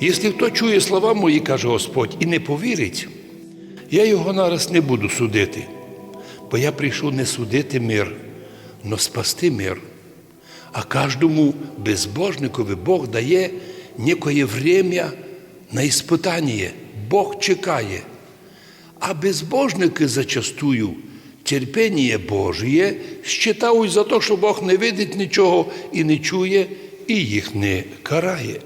Якщо хто чує слова мої, каже Господь, і не повірить, я його нараз не буду судити, бо я прийшов не судити мир, но спасти мир. А кожному безбожникові Бог дає некое время на іспитання. Бог чекає. А безбожники зачастую терпіння Божє считають за те, що Бог не видить нічого і не чує, і їх не карає.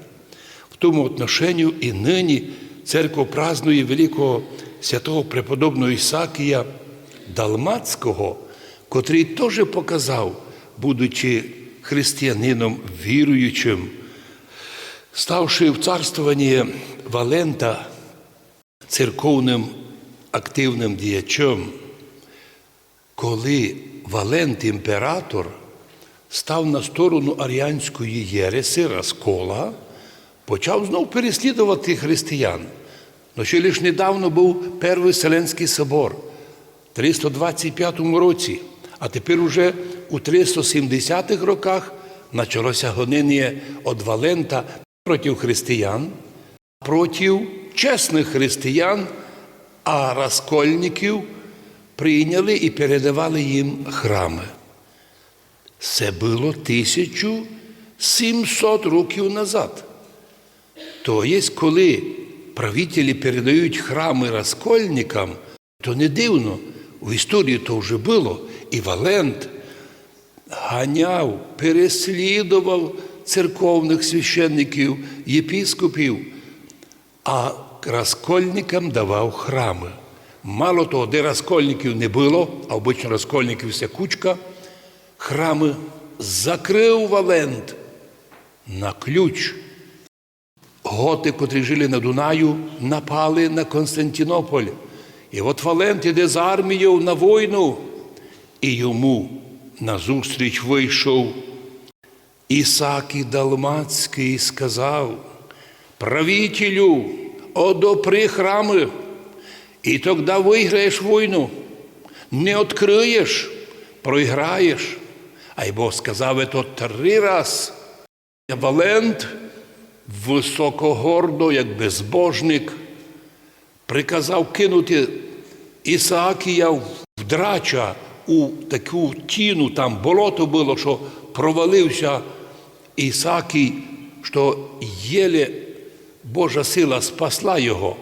Тому отношенню і нині церква празднує великого святого преподобного Ісакія Далмацького, котрий теж показав, будучи християнином віруючим, ставши в царствуванні Валента церковним активним діячем, коли Валент імператор став на сторону аріанської єреси розкола, почав знов переслідувати християн. Но ще лише недавно був Перший Вселенський собор в 325 році, а тепер уже у 370-х роках почалося гонення від Валента проти християн, проти чесних християн, а розкольників прийняли і передавали їм храми. Це було 1700 років назад. Тобто, коли правителі передають храми розкольникам, то не дивно, в історії то вже було, і Валент ганяв, переслідував церковних священників, єпіскопів, а розкольникам давав храми. Мало того, де розкольників не було, а обично розкольників вся кучка, храми закрив Валент на ключ. Готи, котрі жили на Дунаю, напали на Константинополь. І от Валент іде з армією на війну, і йому назустріч вийшов Ісакій Далмацький сказав, правителю, одопри храми, і тоді виграєш війну. Не відкриєш, проіграєш. А й Бог сказав це три рази. Валент високогордо, як безбожник, приказав кинути Ісаакія в драча у таку тіну, там болото було, що провалився Ісаакій, що єле Божа сила спасла його.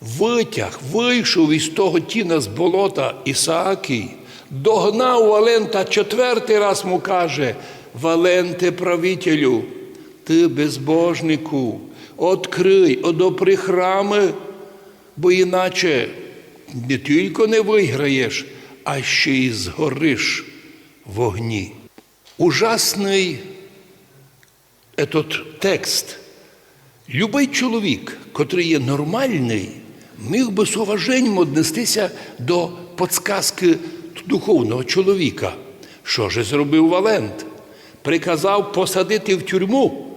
Витяг, вийшов із того тіна з болота Ісаакій, догнав Валента четвертий раз му каже, Валенте правителю, ти безбожнику, открий, одопри храми, бо іначе не тільки не виграєш, а ще й згориш вогні. Ужасний этот текст. Любий чоловік, котрий є нормальний, міг би з уваженням віднестися до подсказки духовного чоловіка. Що ж зробив Валент? Приказав посадити в тюрму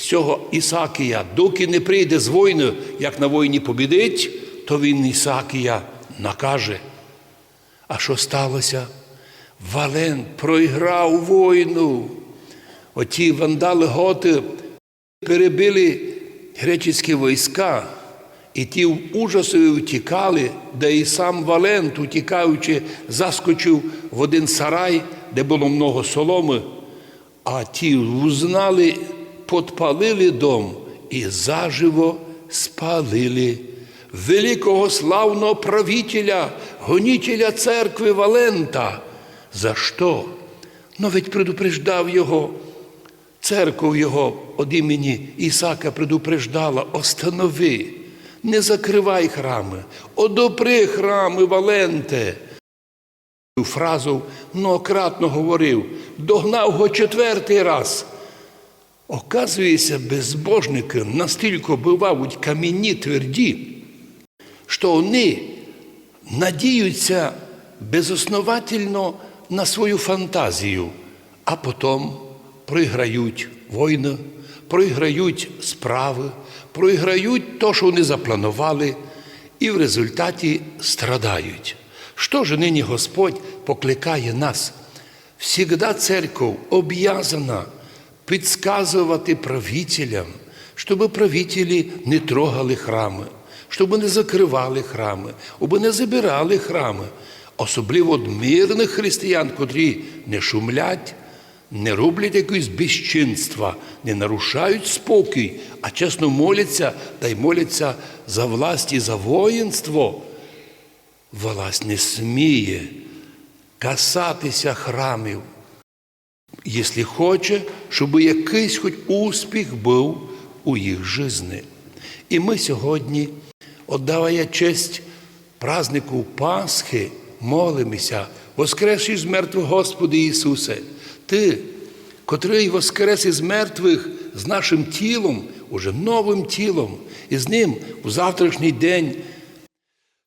цього Ісакія, доки не прийде з війни, як на війні побідить, то він Ісакія накаже. А що сталося? Валент проіграв війну. Оті вандали готи перебили греческі війська, і ті в ужасові втікали, де і сам Валент, утікаючи, заскочив в один сарай, де було много соломи, а ті узнали, подпалили дом і заживо спалили великого славного правителя, гонителя церкви Валента. За що? Ну ведь предупреждав його. Церков його від імені Ісака предупреждала, останови, не закривай храми, одопри храми Валенте. Фразу многократно говорив, догнав його четвертий раз. Оказується, безбожники настільки бувають камінні тверді, що вони надіються безосновательно на свою фантазію, а потім проіграють війни, проіграють справи, проіграють те, що вони запланували, і в результаті страдають. Що ж нині Господь покликає нас? Всігда церков об'язана підсказувати правителям, щоб правителі не трогали храми, щоб не закривали храми, щоб не забирали храми, особливо від мирних християн, котрі не шумлять, не роблять якогось безчинства, не нарушають спокій, а чесно моляться та й моляться за власть і за воїнство. Власть не сміє касатися храмів, якщо хоче, щоб якийсь хоч успіх був у їх житті. І ми сьогодні, віддавая честь празднику Пасхи, молимося, воскрес із мертвих Господи Ісусе, Ти, котрий воскрес із мертвих з нашим тілом, уже новим тілом, і з ним у завтрашній день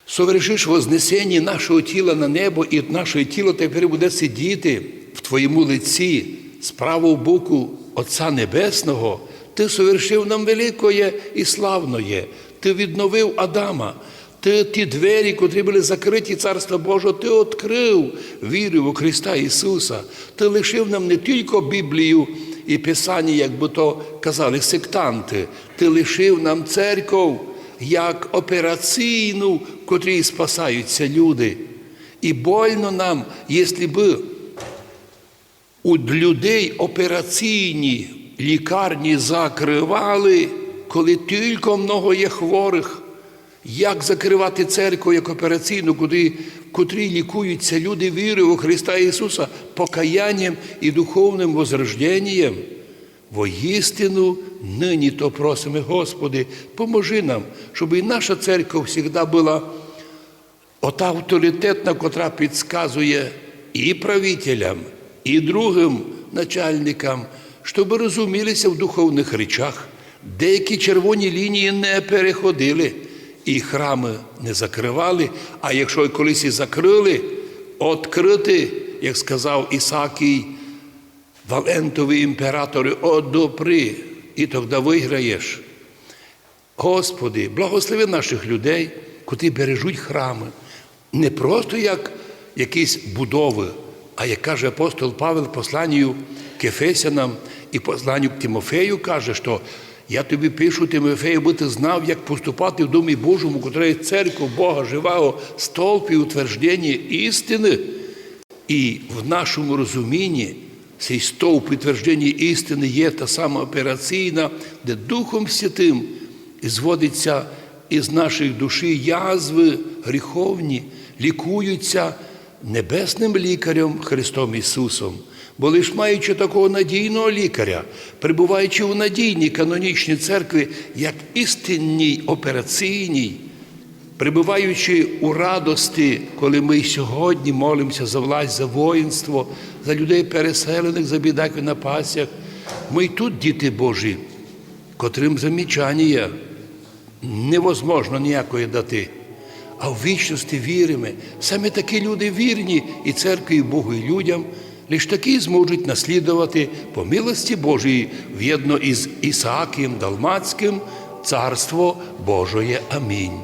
совершиш вознесення нашого тіла на небо, і наше тіло тепер буде сидіти в Твоєму лиці з правого боку Отця Небесного, Ти совершив нам великое і славноє. Ти відновив Адама. Ти ті двері, котрі були закриті Царства Божого, ти відкрив віру у Христа Ісуса. Ти лишив нам не тільки Біблію і Писання, як би то казали сектанти, ти лишив нам церков як операційну, в котрій спасаються люди. І больно нам, якщо б у людей операційні лікарні закривали, коли тільки много є хворих. Як закривати церкву як операційну, куди, в котрій лікуються люди вірою у Христа Ісуса, покаянням і духовним возрожденням? Воістину нині то просимо, Господи, поможи нам, щоб і наша церква завжди була ота авторитетна, котра підказує і правителям, і другим начальникам, щоб розумілися в духовних речах. Деякі червоні лінії не переходили і храми не закривали, а якщо колись і закрили, відкрити, як сказав Ісакій, Валентові імператори, одопри, і тоді виграєш. Господи, благослови наших людей, котрі бережуть храми. Не просто як якісь будови, а як каже апостол Павел посланню к Ефесянам і посланню к Тимофею, каже, що я тобі пишу, Тимофею, бо ти знав, як поступати в Домі Божому, котра є церква Бога живого, столб і утвердження істини. І в нашому розумінні цей стовп підтвердження істини є та сама операційна, де Духом Святим зводиться із наших душі язви гріховні, лікуються небесним лікарем Христом Ісусом. Бо лиш маючи такого надійного лікаря, перебуваючи у надійній канонічній церкві, як істинній операційній, Прибуваючи у радості, коли ми сьогодні молимося за власть, за воїнство, за людей переселених, за бідаків на пасях, ми й тут, діти Божі, котрим замічання невозможно ніякої дати. А в вічності віримо. Саме такі люди вірні і церкві, і Богу, і людям, лиш такі зможуть наслідувати по милості Божої в'єдно із Ісаакієм Далмацьким Царство Божоє. Амінь.